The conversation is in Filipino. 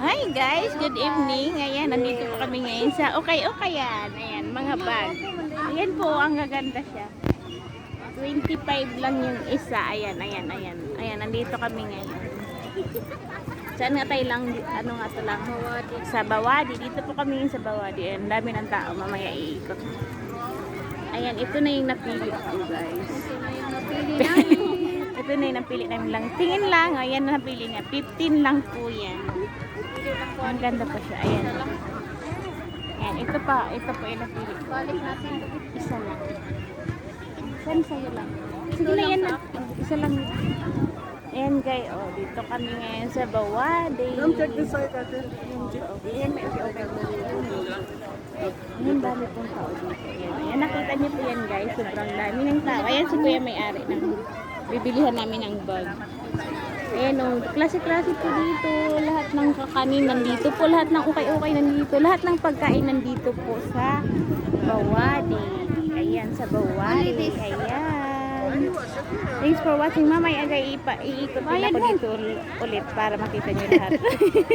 Hi guys, good evening. Ayan, nandito po kami ngayon sa Okay Okayan. Ayan, mga bag. Ayan po, ang gaganda siya. 25 lang yung isa. Ayan, ayan, ayan. Ayan, nandito kami ngayon. Saan nga tayo lang, ano nga to lang? Sa Bawadi. Dito po kami sa Bawadi. Ayan, dami ng tao. Mamaya iikot. Ayan, ito na yung napili ko guys. ito na yung napili namin lang. Tingin lang, ayan na napili niya. 15 lang po yan. Ang ganda pa siya. Ayan. Ayan, ito pa. Ito po yung napili ko. Isa lang. Saan sa'yo lang? Sige na yan. Isa lang. Ayan guys, oh, dito kami ngayon sa Bawade. Ma'am, check this side ate. Ayan, may okay Ayan, dami pong tao dito. Ayan, ayan, nakita niyo po yan guys. Sobrang dami ng tao. Ayan, si Kuya may-ari ng bibilihan namin ng bag. Ayan, oh, klase-klase po dito. Lahat ng kakanin nandito po. Lahat ng ukay-ukay nandito. Lahat ng pagkain nandito po sa Bawadi. Ayan, sa Bawadi. Ayan. Thanks for watching. Mamaya agay iikot din ako dito ulit para makita niyo lahat.